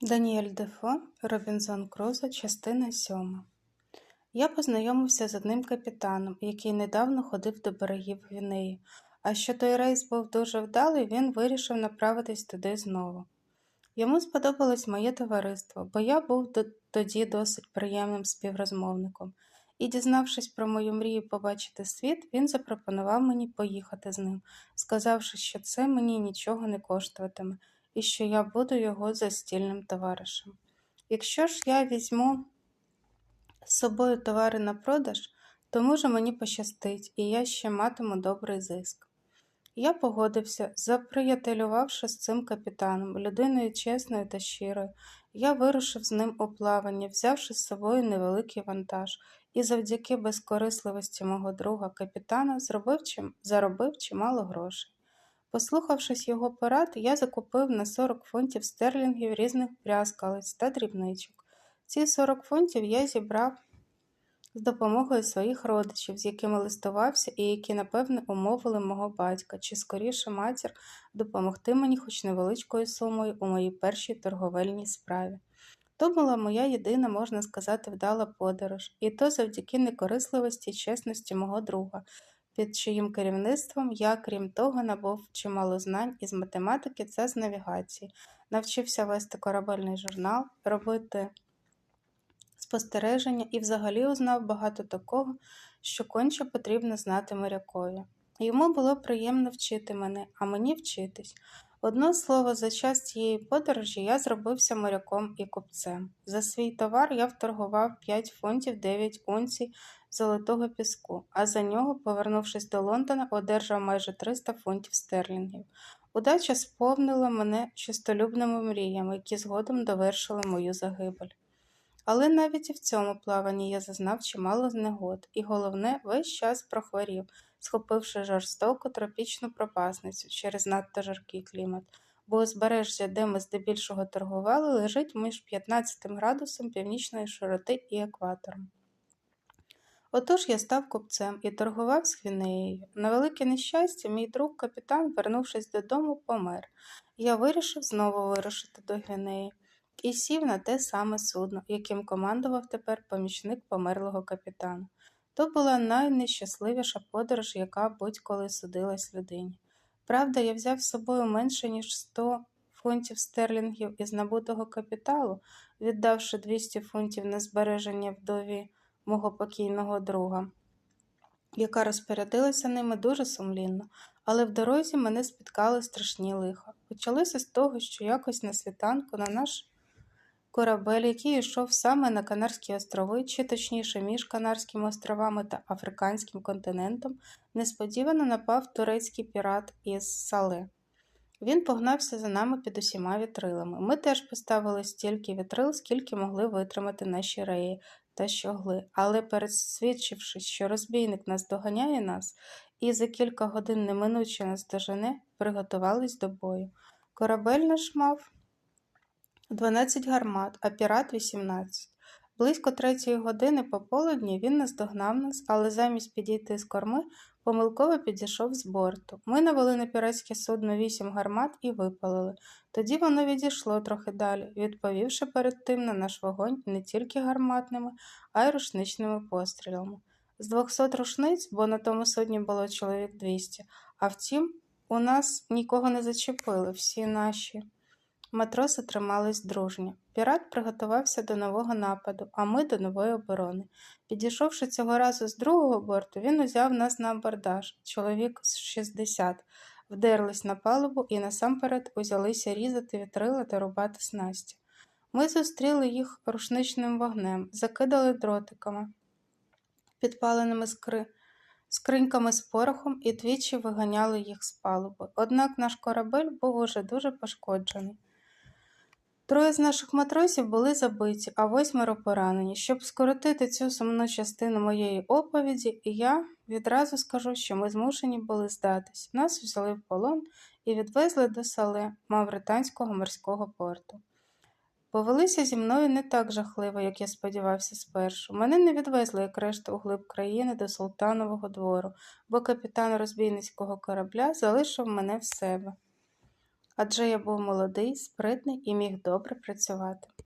Даніель Дефо, Робінзон Крузо, частина сьома. Я познайомився з одним капітаном, який недавно ходив до берегів Гвінеї, а що той рейс був дуже вдалий, він вирішив направитись туди знову. Йому сподобалось моє товариство, бо я був тоді досить приємним співрозмовником, і, дізнавшись про мою мрію побачити світ, він запропонував мені поїхати з ним, сказавши, що це мені нічого не коштуватиме і що я буду його застільним товаришем. Якщо ж я візьму з собою товари на продаж, то може мені пощастить, і я ще матиму добрий зиск. Я погодився, заприятелювавши з цим капітаном, людиною чесною та щирою. Я вирушив з ним у плавання, взявши з собою невеликий вантаж, і завдяки безкорисливості мого друга капітана зробив чим... заробив чимало грошей. Послухавшись його порад, я закупив на 40 фунтів стерлінгів різних брязкалиць та дрібничок. Ці 40 фунтів я зібрав з допомогою своїх родичів, з якими листувався, і які, напевне, умовили мого батька, чи скоріше матір допомогти мені хоч невеличкою сумою у моїй першій торговельній справі. То була моя єдина, можна сказати, вдала подорож, і то завдяки некорисливості і чесності мого друга, під чиїм керівництвом я, крім того, набув чимало знань із математики та з навігації, навчився вести корабельний журнал, робити спостереження і взагалі узнав багато такого, що конче потрібно знати морякові. Йому було приємно вчити мене, а мені вчитись. Одно слово, за час цієї подорожі я зробився моряком і купцем. За свій товар я вторгував 5 фунтів 9 унцій золотого піску, а за нього, повернувшись до Лондона, одержав майже 300 фунтів стерлінгів. Удача сповнила мене чистолюбними мріями, які згодом довершили мою загибель. Але навіть і в цьому плаванні я зазнав чимало негод, і головне, весь час прохворів, схопивши жорстоку тропічну пропасницю через надто жаркий клімат, бо узбережжя, де ми здебільшого торгували, лежить між 15 градусом північної широти і екватором. Отож я став купцем і торгував з Гвінеєю. На велике нещастя, мій друг капітан, вернувшись додому, помер. Я вирішив знову вирушити до Гвінеї і сів на те саме судно, яким командував тепер помічник померлого капітана. То була найнещасливіша подорож, яка будь-коли судилась людині. Правда, я взяв з собою менше, ніж 100 фунтів стерлінгів із набутого капіталу, віддавши 200 фунтів на збереження вдові мого покійного друга, яка розпорядилася ними дуже сумлінно, але в дорозі мене спіткали страшні лиха. Почалося з того, що якось на світанку на наш корабель, який йшов саме на Канарські острови, чи точніше між Канарськими островами та Африканським континентом, несподівано напав турецький пірат із Сале. Він погнався за нами під усіма вітрилами. Ми теж поставили стільки вітрил, скільки могли витримати наші реї та щогли, але пересвідчившись, що розбійник нас доганяє нас і за кілька годин неминуче нас дожене, приготувались до бою. Корабель наш мав 12 гармат, а пірат 18. Близько третьої години пополудні він наздогнав нас, але замість підійти з корми, помилково підійшов з борту. Ми навели на піратське судно вісім гармат і випалили. Тоді воно відійшло трохи далі, відповівши перед тим на наш вогонь не тільки гарматними, а й рушничними пострілами. З 200 рушниць, бо на тому судні було чоловік 200, а втім, у нас нікого не зачепили, всі наші. Матроси тримались дружньо. Пірат приготувався до нового нападу, а ми до нової оборони. Підійшовши цього разу з другого борту, він узяв нас на абордаж, чоловік з 60, вдерлись на палубу і насамперед узялися різати вітрила та рубати снасті. Ми зустріли їх рушничним вогнем, закидали дротиками, підпаленими скри... скриньками з порохом і двічі виганяли їх з палуби. Однак наш корабель був уже дуже пошкоджений. Троє з наших матросів були забиті, а восьмеро поранені. Щоб скоротити цю сумну частину моєї оповіді, я відразу скажу, що ми змушені були здатись. Нас взяли в полон і відвезли до Сале, Мавританського морського порту. Повелися зі мною не так жахливо, як я сподівався спершу. Мене не відвезли, як решту у глиб країни до султанового двору, бо капітан розбійницького корабля залишив мене в себе. Адже я був молодий, спритний і міг добре працювати.